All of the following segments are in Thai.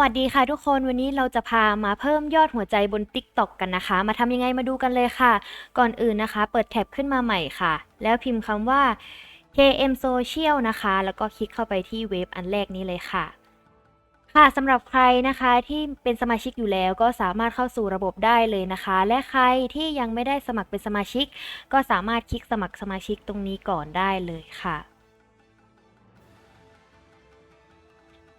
วัสดีค่ะทุกคนวันนี้เราจะพามาเพิ่มยอดหัวใจบน TikTok กันนะคะ มาทำยังไงมาดูกันเลยค่ะ ก่อนอื่นนะคะ เปิดแท็บขึ้นมาใหม่ค่ะ แล้วพิมพ์คำว่า KM Social นะคะ แล้วก็คลิกเข้าไปที่เว็บอันแรกนี้เลยค่ะ ค่ะสำหรับใครนะคะที่เป็นสมาชิกอยู่แล้วก็สามารถเข้าสู่ระบบได้เลยนะคะ และใครที่ยังไม่ได้สมัครเป็นสมาชิก ก็สามารถคลิกสมัครสมาชิกตรงนี้ก่อนได้เลยค่ะ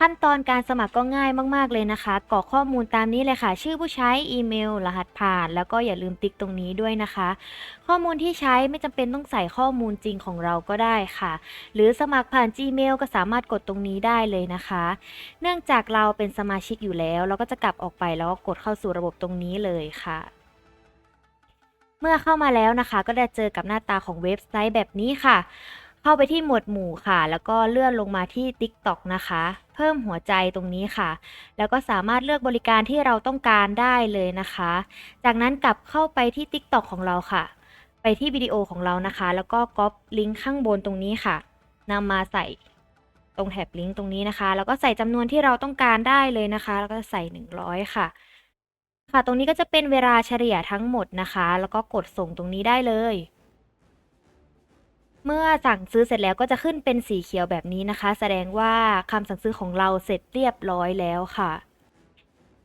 ขั้นตอนการสมัครก็ง่ายมากๆเลยนะคะ กรอกข้อมูลตามนี้เลยค่ะ ชื่อผู้ใช้อีเมล รหัสผ่าน แล้วก็อย่าลืมติ๊กตรงนี้ด้วยนะคะ ข้อมูลที่ใช้ไม่จำเป็นต้องใส่ข้อมูลจริงของเราก็ได้ค่ะ หรือสมัครผ่าน Gmail ก็สามารถกดตรงนี้ได้เลยนะคะ เนื่องจากเราเป็นสมาชิกอยู่แล้ว เราก็จะกลับออกไปแล้วก็กดเข้าสู่ระบบตรงนี้เลยค่ะเมื่อเข้ามาแล้วนะคะ ก็จะเจอกับหน้าตาของเว็บไซต์แบบนี้ค่ะ เข้าไปที่หมวดหมู่ค่ะ แล้วก็เลื่อนลงมาที่ TikTok นะคะ เพิ่มหัวใจตรงนี้ค่ะ แล้วก็สามารถเลือกบริการที่เราต้องการได้เลยนะคะ จากนั้นกลับเข้าไปที่ TikTok ของเราค่ะ ไปที่วิดีโอของเรานะคะ แล้วก็ก๊อปลิงก์ข้างบนตรงนี้ค่ะนำมาใส่ตรงแท็บลิงก์ตรงนี้นะคะ แล้วก็ใส่จำนวนที่เราต้องการได้เลยนะคะ แล้วก็ใส่ 100 ค่ะ ค่ะ ตรงนี้ก็จะเป็นเวลาเฉลี่ยทั้งหมดนะคะ แล้วก็กดส่งตรงนี้ได้เลย เมื่อสั่งซื้อเสร็จแล้วก็จะขึ้นเป็นสีเขียวแบบนี้นะคะ แสดงว่าคำสั่งซื้อของเราเสร็จเรียบร้อยแล้วค่ะ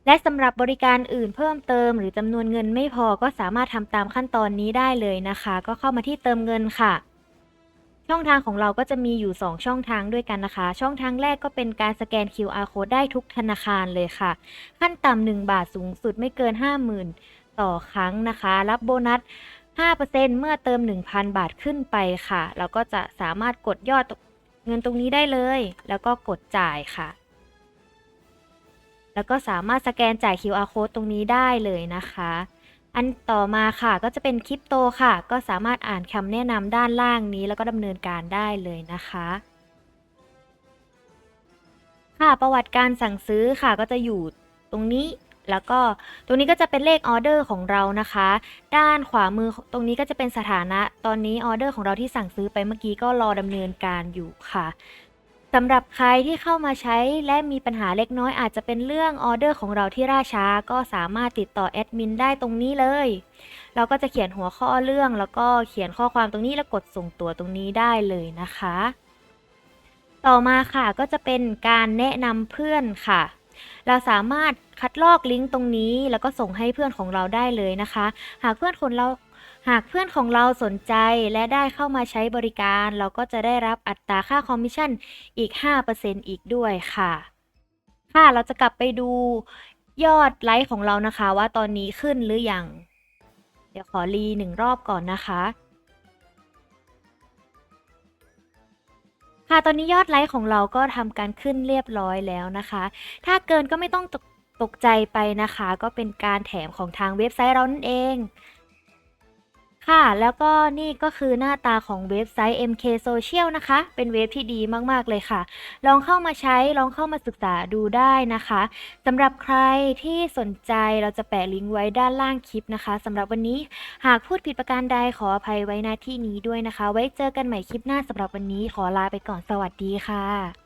และสำหรับบริการอื่นเพิ่มเติม หรือจำนวนเงินไม่พอก็สามารถทำตามขั้นตอนนี้ได้เลยนะคะ ก็เข้ามาที่เติมเงินค่ะ ช่องทางของเราก็จะมีอยู่ 2 ช่องทางด้วยกันนะคะ ช่องทางแรกก็เป็นการสแกน QR code ได้ทุกธนาคารเลยค่ะ ขั้นต่ำ1บาทสูงสุดไม่เกิน 50,000 ต่อครั้งนะคะ รับโบนัส 5%เมื่อเติม 1,000 บาทขึ้นไปค่ะ เราก็จะสามารถกดยอดเงินตรงนี้ได้เลย แล้วก็กดจ่ายค่ะ แล้วก็สามารถสแกนจ่าย QR code ตรงนี้ได้เลยนะคะ อันต่อมาค่ะก็จะเป็นคริปโตค่ะ ก็สามารถอ่านคำแนะนำด้านล่างนี้ แล้วก็ดำเนินการได้เลยนะคะค่ะประวัติการสั่งซื้อค่ะก็จะอยู่ตรงนี้ แล้วก็ตรงนี้ก็จะเป็นเลขออเดอร์ของเรานะคะ ด้านขวามือตรงนี้ก็จะเป็นสถานะ ตอนนี้ออเดอร์ของเราที่สั่งซื้อไปเมื่อกี้ก็รอดำเนินการอยู่ค่ะสำหรับใครที่เข้ามาใช้และมีปัญหาเล็กน้อยอาจจะเป็นเรื่องออเดอร์ของเราที่ล่าช้าก็สามารถติดต่อแอดมินได้ตรงนี้เลย เราก็จะเขียนหัวข้อเรื่องแล้วก็เขียนข้อความตรงนี้แล้วกดส่งตัวตรงนี้ได้เลยนะคะ ต่อมาค่ะก็จะเป็นการแนะนำเพื่อนค่ะ เราสามารถคัดลอกลิงก์ตรงนี้ แล้วก็ส่งให้เพื่อนของเราได้เลยนะคะ หากเพื่อนคนเราหากเพื่อนของเราสนใจและได้เข้ามาใช้บริการ เราก็จะได้รับอัตราค่าคอมมิชชั่นอีก 5%อีกด้วยค่ะ ค่ะเราจะกลับไปดูยอดไลค์ของเรานะคะ ว่าตอนนี้ขึ้นหรือยัง เดี๋ยวขอรีหนึ่งรอบก่อนนะคะ ค่ะตอนนี้ยอดไลค์ของเราก็ทำการขึ้นเรียบร้อยแล้วนะคะ ถ้าเกินก็ไม่ต้องตกตกใจไปนะคะ ก็เป็นการแถมของทางเว็บไซต์เรานั่นเอง ค่ะ แล้วก็นี่ก็คือหน้าตาของเว็บไซต์ MK Social นะคะ เป็นเว็บที่ดีมากๆเลยค่ะ ลองเข้ามาใช้ ลองเข้ามาศึกษาดูได้นะคะสำหรับใครที่สนใจเราจะแปะลิงก์ไว้ด้านล่างคลิปนะคะสำหรับวันนี้หากพูดผิดประการใดขออภัยไว้หน้าที่นี้ด้วยนะคะ ไว้เจอกันใหม่คลิปหน้าสำหรับวันนี้ขอลาไปก่อนสวัสดีค่ะ